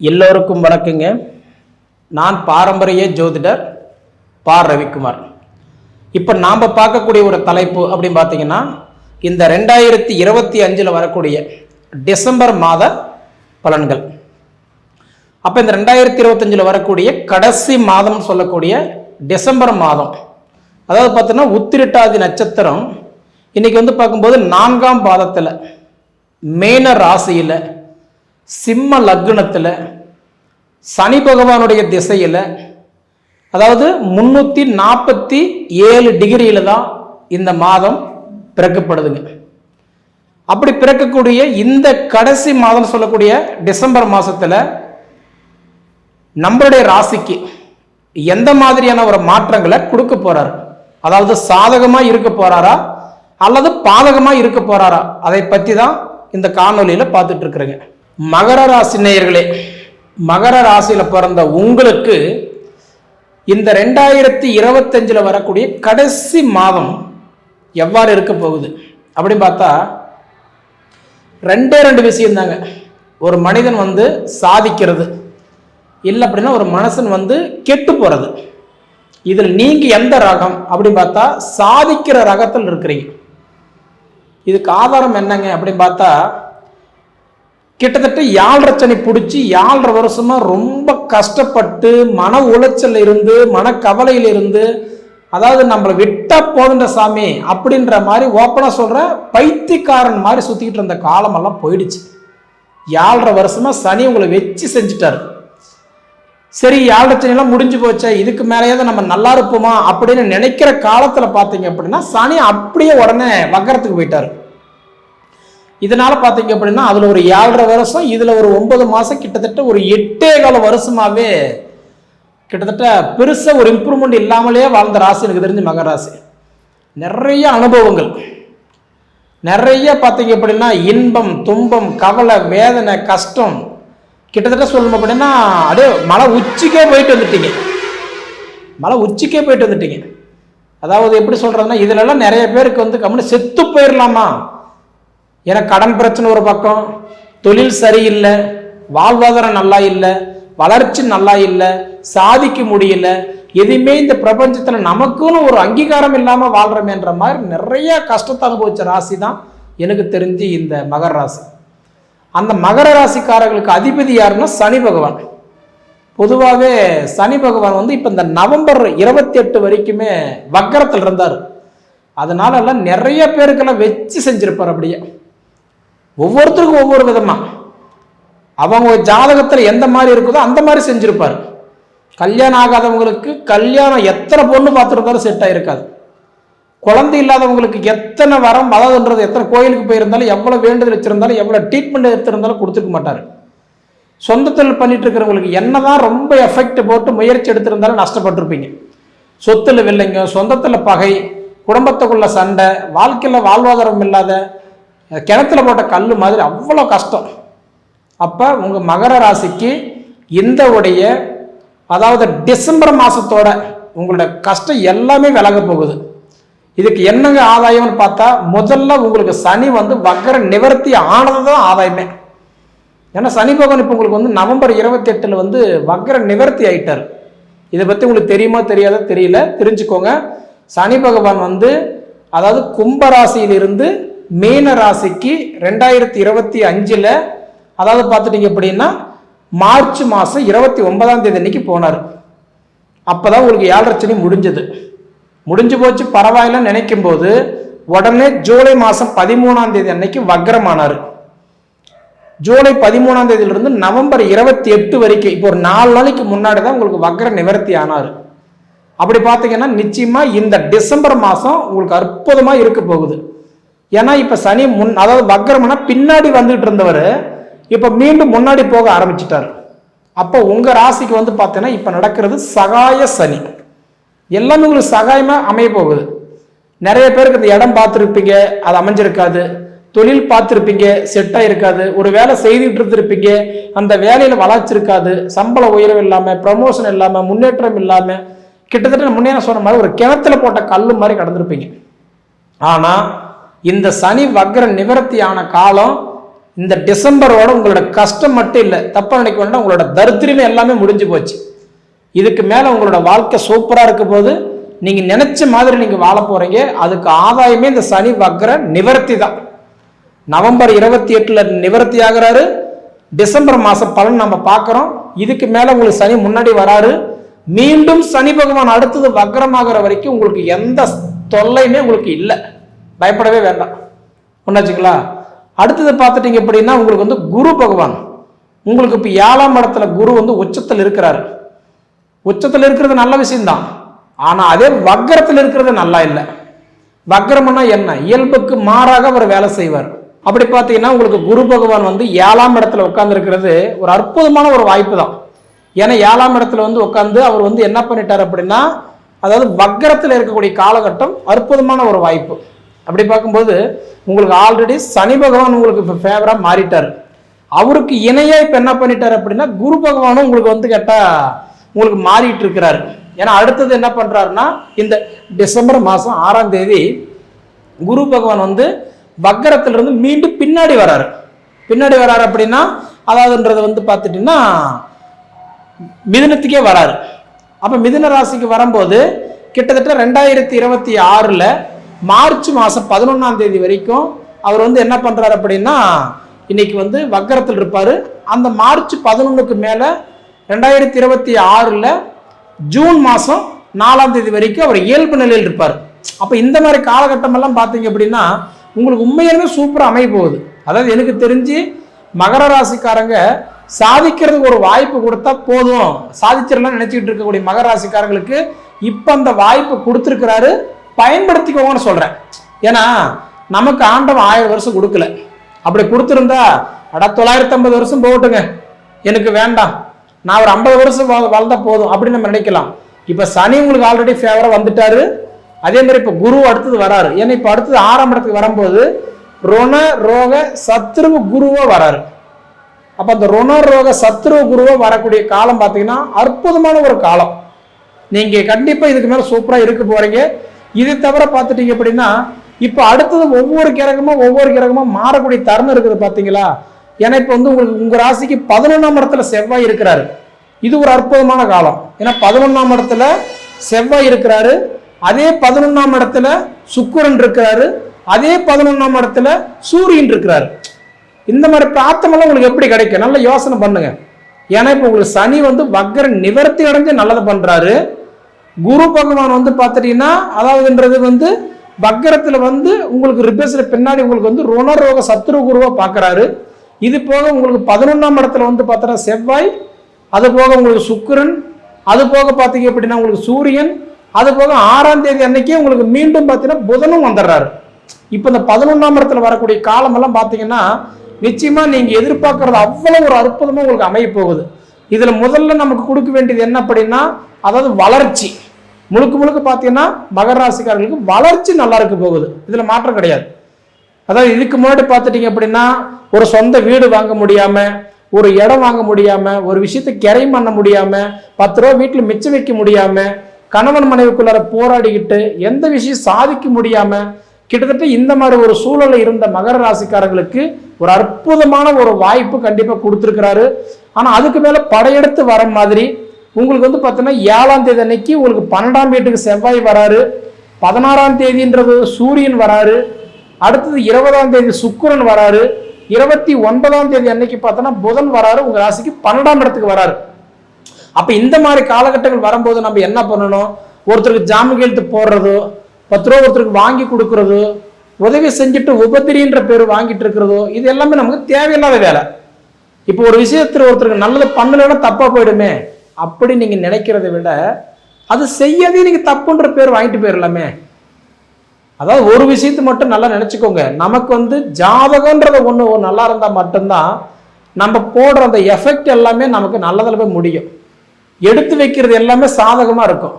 எல்லோருக்கும் வணக்கங்க. நான் பாரம்பரிய ஜோதிடர் பா. ரவிக்குமார். இப்போ நாம் பார்க்கக்கூடிய ஒரு தலைப்பு அப்படின்னு பார்த்தீங்கன்னா இந்த ரெண்டாயிரத்தி இருபத்தி அஞ்சில் வரக்கூடிய டிசம்பர் மாத பலன்கள். அப்போ இந்த ரெண்டாயிரத்தி இருபத்தஞ்சில் வரக்கூடிய கடைசி மாதம் சொல்லக்கூடிய டிசம்பர் மாதம். அதாவது பார்த்தோன்னா உத்திரட்டாதி நட்சத்திரம் இன்னைக்கு வந்து பார்க்கும்போது நான்காம் பாதத்தில் மேன ராசியில் சிம்ம லக்னத்தில் சனி பகவானுடைய திசையில் அதாவது முந்நூற்றி நாற்பத்தி ஏழு டிகிரியில் தான் இந்த மாதம் பிறக்கப்படுதுங்க. அப்படி பிறக்கக்கூடிய இந்த கடைசி மாதம் சொல்லக்கூடிய டிசம்பர் மாதத்தில் நம்மளுடைய ராசிக்கு எந்த மாதிரியான ஒரு மாற்றங்களை கொடுக்க போகிறார் அதாவது சாதகமாக இருக்க போகிறாரா அல்லது பாதகமாக இருக்க போகிறாரா அதை பற்றி தான் இந்த காணொலியில் பார்த்துட்ருக்குறேங்க மகர ராசி நேயர்களே மகர ராசியில் பிறந்த உங்களுக்கு இந்த ரெண்டாயிரத்தி இருபத்தஞ்சில் வரக்கூடிய கடைசி மாதம் எவ்வாறு இருக்க போகுது? அப்படின்னு பார்த்தா ரெண்டே ரெண்டு விஷயம் தாங்க. ஒரு மனிதன் வந்து சாதிக்கிறது இல்லை அப்படின்னா ஒரு மனசன் வந்து கெட்டு போகிறது இதில் நீங்கள் எந்த ரகம்? அப்படின்னு பார்த்தா சாதிக்கிற ரகத்தில் இருக்கிறீங்க. இதுக்கு ஆதாரம் என்னங்க அப்படின்னு பார்த்தா கிட்டத்தட்ட யாழரை சனி பிடிச்சி யாழ்ரை வருஷமா ரொம்ப கஷ்டப்பட்டு மன உளைச்சல் இருந்து மனக்கவலையில் இருந்து அதாவது நம்மளை விட்டா போதுன்ற சாமி அப்படின்ற மாதிரி ஓப்பனாக சொல்கிற பைத்தியக்காரன் மாதிரி சுற்றிக்கிட்டு இருந்த காலமெல்லாம் போயிடுச்சு. யாழரை வருஷமாக சனி உங்களை வச்சு செஞ்சுட்டாரு. சரி யாழ்ரச்சனைலாம் முடிஞ்சு போச்சே இதுக்கு மேலேயாவது நம்ம நல்லா இருப்போமா அப்படின்னு நினைக்கிற காலத்தில் பார்த்தீங்க அப்படின்னா சனி அப்படியே உடனே வக்கரத்துக்கு போயிட்டார். இதனால் பார்த்தீங்க அப்படின்னா அதில் ஒரு ஏழரை வருஷம் இதில் ஒரு ஒன்பது மாதம் கிட்டத்தட்ட ஒரு எட்டே கால வருஷமாகவே கிட்டத்தட்ட பெருசாக ஒரு இம்ப்ரூவ்மெண்ட் இல்லாமலே வாழ்ந்த ராசி எனக்கு தெரிஞ்சு மகராசி நிறைய அனுபவங்கள். நிறைய பார்த்தீங்க அப்படின்னா இன்பம் துன்பம் கவலை வேதனை கஷ்டம். கிட்டத்தட்ட சொல்லணும் அப்படின்னா அப்படியே மலை உச்சிக்கே போயிட்டு வந்துட்டீங்க. மலை உச்சிக்கே போயிட்டு வந்துட்டீங்க. அதாவது எப்படி சொல்கிறதுனா இதிலெல்லாம் நிறைய பேருக்கு வந்து கம்முன்னு செத்து போயிடலாமா ஏன்னா கடன் பிரச்சனை ஒரு பக்கம் தொழில் சரியில்லை வாழ்வாதாரம் நல்லா இல்லை வளர்ச்சி நல்லா இல்லை சாதிக்க முடியல எதுவுமே இந்த பிரபஞ்சத்தில் நமக்குன்னு ஒரு அங்கீகாரம் இல்லாமல் வாழ்கிறோமேன்ற மாதிரி நிறைய கஷ்டத்தை அனுபவிச்ச ராசி தான் எனக்கு தெரிஞ்சு இந்த மகர ராசி. அந்த மகர ராசிக்காரர்களுக்கு அதிபதி யாருன்னா சனி பகவான். பொதுவாகவே சனி பகவான் வந்து இப்போ இந்த நவம்பர் இருபத்தி எட்டு வரைக்குமே வக்கரத்தில் இருந்தார். அதனால நிறைய பேருக்கெல்லாம் வச்சு செஞ்சிருப்பார் அப்படியே. ஒவ்வொருத்தருக்கும் ஒவ்வொரு விதமாக அவங்க ஜாதகத்தில் எந்த மாதிரி இருக்குதோ அந்த மாதிரி செஞ்சுருப்பார். கல்யாணம் ஆகாதவங்களுக்கு கல்யாணம் எத்தனை பொண்ணு பார்த்துருந்தாலும் செட் ஆகிருக்காது குழந்தை இல்லாதவங்களுக்கு எத்தனை வரம் வளதுன்றது எத்தனை கோயிலுக்கு போயிருந்தாலும் எவ்வளோ வேண்டுதல் வச்சிருந்தாலும் எவ்வளோ ட்ரீட்மெண்ட் எடுத்திருந்தாலும் கொடுத்துக்க மாட்டார். சொந்த தொழில் பண்ணிட்டு இருக்கிறவங்களுக்கு என்னதான் ரொம்ப எஃபெக்ட் போட்டு முயற்சி எடுத்திருந்தாலும் நஷ்டப்பட்டிருப்பீங்க. சொத்துல வில்லைங்க சொந்தத்தில் பகை குடும்பத்துக்குள்ள சண்டை வாழ்க்கையில் வாழ்வாதாரம் இல்லாத கிணத்துல போட்ட கல் மாதிரி அவ்வளோ கஷ்டம். அப்போ உங்கள் மகர ராசிக்கு இந்த உடைய அதாவது டிசம்பர் மாதத்தோட உங்களோட கஷ்டம் எல்லாமே விலக போகுது. இதுக்கு என்னங்க ஆதாயம்னு பார்த்தா முதல்ல உங்களுக்கு சனி வந்து வக்கர நிவர்த்தி ஆனது தான் ஆதாயமே. ஏன்னா சனி பகவான் இப்போ உங்களுக்கு வந்து நவம்பர் இருபத்தி எட்டில் வந்து வக்கர நிவர்த்தி ஆயிட்டார். இதை பற்றி உங்களுக்கு தெரியுமா தெரியாதா? தெரியல. தெரிஞ்சுக்கோங்க. சனி பகவான் வந்து அதாவது கும்பராசியிலிருந்து மீன ராசிக்கு ரெண்டாயிரத்தி இருபத்தி அஞ்சில் அதாவது பார்த்துட்டீங்க அப்படின்னா மார்ச் மாதம் இருபத்தி ஒன்பதாம் தேதி அன்னைக்கு போனார். அப்போ தான் உங்களுக்கு ஏழரை சனி முடிஞ்சது. முடிஞ்சு போச்சு பரவாயில்லன்னு நினைக்கும் போது உடனே ஜூலை மாதம் பதிமூணாம் தேதி அன்னைக்கு வக்ரமானார். ஜூலை பதிமூணாம் தேதியிலிருந்து நவம்பர் இருபத்தி எட்டு வரைக்கும் இப்போ ஒரு நாலு நாளைக்கு முன்னாடி தான் உங்களுக்கு வக்ர நிவர்த்தி ஆனார். அப்படி பார்த்தீங்கன்னா நிச்சயமாக இந்த டிசம்பர் மாதம் உங்களுக்கு அற்புதமாக இருக்க போகுது. ஏன்னா இப்போ சனி முன் அதாவது வக்ரம்னா பின்னாடி வந்துகிட்டு இருந்தவர் இப்போ மீண்டும் முன்னாடி போக ஆரம்பிச்சிட்டார். அப்போ உங்கள் ராசிக்கு வந்து பார்த்தீங்கன்னா இப்போ நடக்கிறது சகாய சனி. எல்லாமே உங்களுக்கு சகாயமாக அமைய போகுது. நிறைய பேருக்கு இந்த இடம் பார்த்துருப்பீங்க அது அமைஞ்சிருக்காது. தொழில் பார்த்துருப்பீங்க செட் ஆயிருக்காது. ஒரு வேலை செய்துட்டு இருந்திருப்பீங்க அந்த வேலையில் வளர்ச்சிருக்காது. சம்பள உயர்வு இல்லாமல் ப்ரமோஷன் இல்லாமல் முன்னேற்றம் இல்லாமல் கிட்டத்தட்ட முன்னே சொன்ன மாதிரி ஒரு கிணத்துல போட்ட கல் மாதிரி கடந்திருப்பீங்க. ஆனால் இந்த சனி வக்ர நிவர்த்தியான காலம் இந்த டிசம்பரோட உங்களோட கஷ்டம் மட்டும் இல்லை தப்பா நினைக்க வேண்டாம் உங்களோட தரித்திரமே எல்லாமே முடிஞ்சு போச்சு. இதுக்கு மேலே உங்களோட வாழ்க்கை சூப்பராக இருக்க போது நீங்கள் நினச்ச மாதிரி நீங்கள் வாழ போகிறீங்க அதுக்கு ஆதாயமே இந்த சனி வக்ர நிவர்த்தி தான். நவம்பர் இருபத்தி எட்டில் நிவர்த்தி ஆகுறாரு. டிசம்பர் மாத பலன் நம்ம பார்க்குறோம். இதுக்கு மேலே உங்களுக்கு சனி முன்னாடி வராரு. மீண்டும் சனி பகவான் அடுத்தது வக்ரமாகிற வரைக்கும் உங்களுக்கு எந்த தொல்லையுமே உங்களுக்கு இல்லை. பயப்படவே வேண்டாம். ஒன்னாச்சுங்களா அடுத்தது பார்த்துட்டீங்க அப்படின்னா உங்களுக்கு வந்து குரு பகவான். உங்களுக்கு இப்போ ஏழாம் இடத்துல குரு வந்து உச்சத்தில் இருக்கிறாரு. உச்சத்தில் இருக்கிறது நல்ல விஷயம்தான். ஆனால் அதே வக்கரத்தில் இருக்கிறது நல்லா இல்லை. வக்கரம்னா என்ன? இயல்புக்கு மாறாக அவர் வேலை செய்வார். அப்படி பார்த்தீங்கன்னா உங்களுக்கு குரு பகவான் வந்து ஏழாம் இடத்துல உட்காந்துருக்கிறது ஒரு அற்புதமான ஒரு வாய்ப்பு தான் ஏன்னா ஏழாம் இடத்துல வந்து உட்காந்து அவர் வந்து என்ன பண்ணிட்டார் அப்படின்னா அதாவது வக்கரத்தில் இருக்கக்கூடிய காலகட்டம் அற்புதமான ஒரு வாய்ப்பு. அப்படி பார்க்கும்போது உங்களுக்கு ஆல்ரெடி சனி பகவான் உங்களுக்கு இப்போ ஃபேவராக மாறிட்டார். அவருக்கு இணையாக இப்போ என்ன பண்ணிட்டார் அப்படின்னா குரு பகவானும் உங்களுக்கு வந்து கேட்டால் உங்களுக்கு மாறிட்டு இருக்கிறாரு ஏன்னா அடுத்தது என்ன பண்ணுறாருன்னா இந்த டிசம்பர் மாதம் ஆறாம் தேதி குரு பகவான் வந்து வக்கரத்திலிருந்து மீண்டும் பின்னாடி வராரு. பின்னாடி வராரு அப்படின்னா அதாவதுன்றது வந்து பார்த்துட்டிங்கன்னா மிதுனத்துக்கே வராரு. அப்போ மிதுன ராசிக்கு வரும்போது கிட்டத்தட்ட ரெண்டாயிரத்தி இருபத்தி ஆறில் மார்ச் மாதம் பதினொன்றாம் தேதி வரைக்கும் அவர் வந்து என்ன பண்ணுறாரு அப்படின்னா இன்னைக்கு வந்து வக்கரத்தில் இருப்பார். அந்த மார்ச் பதினொன்றுக்கு மேலே ரெண்டாயிரத்தி இருபத்தி ஆறில் ஜூன் மாதம் நாலாம் தேதி வரைக்கும் அவர் இயல்பு நிலையில் இருப்பார். அப்போ இந்த மாதிரி காலகட்டமெல்லாம் பார்த்தீங்க அப்படின்னா உங்களுக்கு உண்மையிலுமே சூப்பராக அமைய போகுது. அதாவது எனக்கு தெரிஞ்சு மகர ராசிக்காரங்க சாதிக்கிறதுக்கு ஒரு வாய்ப்பு கொடுத்தா போதும். சாதிச்சிடலாம் நினச்சிக்கிட்டு இருக்கக்கூடிய மகர ராசிக்காரங்களுக்கு இப்போ அந்த வாய்ப்பு கொடுத்துருக்கிறாரு. பயன்படுத்திக்கோங்கன்னு சொல்கிறேன் ஏன்னா நமக்கு ஆண்டவன் ஆயிரம் வருஷம் கொடுக்கல. அப்படி கொடுத்துருந்தா அட தொள்ளாயிரத்தி ஐம்பது வருஷம் போகட்டுங்க. எனக்கு வேண்டாம். நான் ஒரு ஐம்பது வருஷம் வளர்ந்தா போதும் அப்படின்னு நம்ம நினைக்கலாம். இப்போ சனி உங்களுக்கு ஆல்ரெடி ஃபேவராக வந்துட்டாரு. அதே மாதிரி இப்போ குரு அடுத்தது வராரு. ஏன்னா இப்போ அடுத்தது ஆறாம் இடத்துக்கு வரும்போது ருண ரோக சத்ருவ குருவோ வராரு. அப்போ அந்த ருண ரோக சத்ருவ குருவோ வரக்கூடிய காலம் பார்த்தீங்கன்னா அற்புதமான ஒரு காலம். நீங்கள் கண்டிப்பாக இதுக்கு மேலே சூப்பராக இருக்க போகிறீங்க இது தவிர பார்த்துட்டீங்க அப்படின்னா இப்போ அடுத்தது ஒவ்வொரு கிரகமும் ஒவ்வொரு கிரகமும் மாறக்கூடிய தருணம் இருக்குது பார்த்தீங்களா? ஏன்னா இப்போ வந்து உங்களுக்கு உங்கள் ராசிக்கு பதினொன்றாம் இடத்துல செவ்வாய் இருக்கிறாரு. இது ஒரு அற்புதமான காலம். ஏன்னா பதினொன்றாம் இடத்துல செவ்வாய் இருக்கிறாரு. அதே பதினொன்றாம் இடத்துல சுக்கரன் இருக்கிறாரு. அதே பதினொன்றாம் இடத்துல சூரியன் இருக்கிறாரு. இந்த மாதிரி பிராத்தமெல்லாம் உங்களுக்கு எப்படி கிடைக்கும்? நல்ல யோசனை பண்ணுங்க. ஏன்னா இப்போ உங்களுக்கு சனி வந்து வக்கர நிவர்த்தி அடைஞ்சு நல்லதை பண்ணுறாரு குரு பகவான் வந்து பார்த்துட்டீங்கன்னா அதாவதுன்றது வந்து வக்கரத்தில் வந்து உங்களுக்கு ரிப்பேஸில் பின்னாடி உங்களுக்கு வந்து ருணரோக சத்ரு குருவாக பார்க்குறாரு இது போக உங்களுக்கு பதினொன்றாம் இடத்துல வந்து பார்த்தோன்னா செவ்வாய் அது போக உங்களுக்கு சுக்கரன் அது போக பார்த்தீங்க அப்படின்னா உங்களுக்கு சூரியன் அது போக ஆறாம் தேதி அன்னைக்கே உங்களுக்கு மீண்டும் பார்த்தீங்கன்னா புதனும் வந்துடுறாரு. இப்போ இந்த பதினொன்றாம் இடத்துல வரக்கூடிய காலமெல்லாம் பார்த்தீங்கன்னா நிச்சயமாக நீங்கள் எதிர்பார்க்கறது அவ்வளோ ஒரு அற்புதமாக உங்களுக்கு அமைய போகுது. இதில் முதல்ல நமக்கு கொடுக்க வேண்டியது என்ன அப்படின்னா அதாவது வளர்ச்சி. முழுக்க முழுக்க பார்த்தீங்கன்னா மகர ராசிக்காரர்களுக்கு வளர்ச்சி நல்லா இருக்க போகுது. இதில் மாற்றம் கிடையாது. அதாவது இதுக்கு முன்னாடி பார்த்துட்டீங்க அப்படின்னா ஒரு சொந்த வீடு வாங்க முடியாமல் ஒரு இடம் வாங்க முடியாமல் ஒரு விஷயத்தை கிரைம் பண்ண முடியாமல் பத்து ரூபா வீட்டில் மிச்சம் வைக்க முடியாமல் கணவன் மனைவிக்குள்ளார போராடிக்கிட்டு எந்த விஷயம் சாதிக்க முடியாமல் கிட்டத்தட்ட இந்த மாதிரி ஒரு சூழலில் இருந்த மகர ராசிக்காரங்களுக்கு ஒரு அற்புதமான ஒரு வாய்ப்பு கண்டிப்பாக கொடுத்துருக்கிறாரு. ஆனால் அதுக்கு மேலே படையெடுத்து வர மாதிரி உங்களுக்கு வந்து பார்த்தோன்னா ஏழாம் தேதி அன்னைக்கு உங்களுக்கு பன்னெண்டாம் வீட்டுக்கு செவ்வாய் வராரு. பதினாறாம் தேதின்றது சூரியன் வராரு. அடுத்தது இருபதாம் தேதி சுக்கிரன் வராரு. இருபத்தி ஒன்பதாம் தேதி அன்னைக்கு பார்த்தோன்னா புதன் வராரு. உங்கள் ராசிக்கு பன்னெண்டாம் இடத்துக்கு வராரு. அப்போ இந்த மாதிரி காலகட்டங்கள் வரும்போது நம்ம என்ன பண்ணணும்? ஒருத்தருக்கு ஜாமீன் கையெழுத்து போடுறதோ பத்து ரூபா ஒருத்தருக்கு வாங்கி கொடுக்கறதோ உதவி செஞ்சுட்டு உபத்திரின்ற பேர் வாங்கிட்டு இருக்கிறதோ இது எல்லாமே நமக்கு தேவையில்லாத வேலை. இப்போ ஒரு விஷயத்தில் ஒருத்தருக்கு நல்லது பண்ணலைன்னா தப்பாக போயிடுமே. அப்படி நீங்கள் நினைக்கிறத விட அது செய்யவே நீங்கள் தப்புன்ற பேர் வாங்கிட்டு போயிடலாமே அதாவது ஒரு விஷயத்தை மட்டும் நல்லா நினச்சிக்கோங்க. நமக்கு வந்து ஜாதகன்றத ஒன்று நல்லா இருந்தால் மட்டும்தான் நம்ம போடுற அந்த எஃபெக்ட் எல்லாமே நமக்கு நல்லதில் போய் முடியும். எடுத்து வைக்கிறது எல்லாமே சாதகமாக இருக்கும்.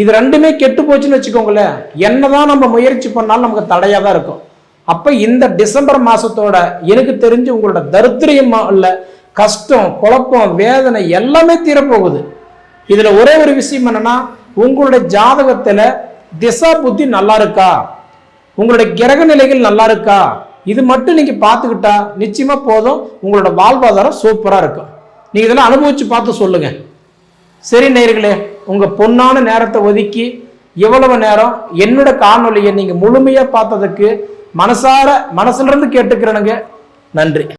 இது ரெண்டுமே கெட்டு போச்சுன்னு வச்சுக்கோங்களேன். என்னதான் நம்ம முயற்சி பண்ணாலும் நமக்கு தடையாக தான் இருக்கும். அப்போ இந்த டிசம்பர் மாதத்தோட எனக்கு தெரிஞ்சு உங்களோட தரித்திரியம் இல்லை கஷ்டம் குழப்பம் வேதனை எல்லாமே தீரப்போகுது. இதில் ஒரே ஒரு விஷயம் என்னன்னா உங்களுடைய ஜாதகத்தில் திசா புத்தி நல்லா இருக்கா? உங்களுடைய கிரக நிலைகள் நல்லா இருக்கா? இது மட்டும் நீங்கள் பார்த்துக்கிட்டா நிச்சயமாக போதும் உங்களோட வாழ்வாதாரம் சூப்பராக இருக்கும். நீங்கள் இதெல்லாம் அனுபவித்து பார்த்து சொல்லுங்கள் சரி நேயர்களே உங்கள் பொன்னான நேரத்தை ஒதுக்கி இவ்வளவு நேரம் என்னோட காணொலியை நீங்கள் முழுமையாக பார்த்ததுக்கு மனசார மனசுலேருந்து கேட்டுக்கிறனுங்க கேட்டுக்கிறேனுங்க. நன்றி.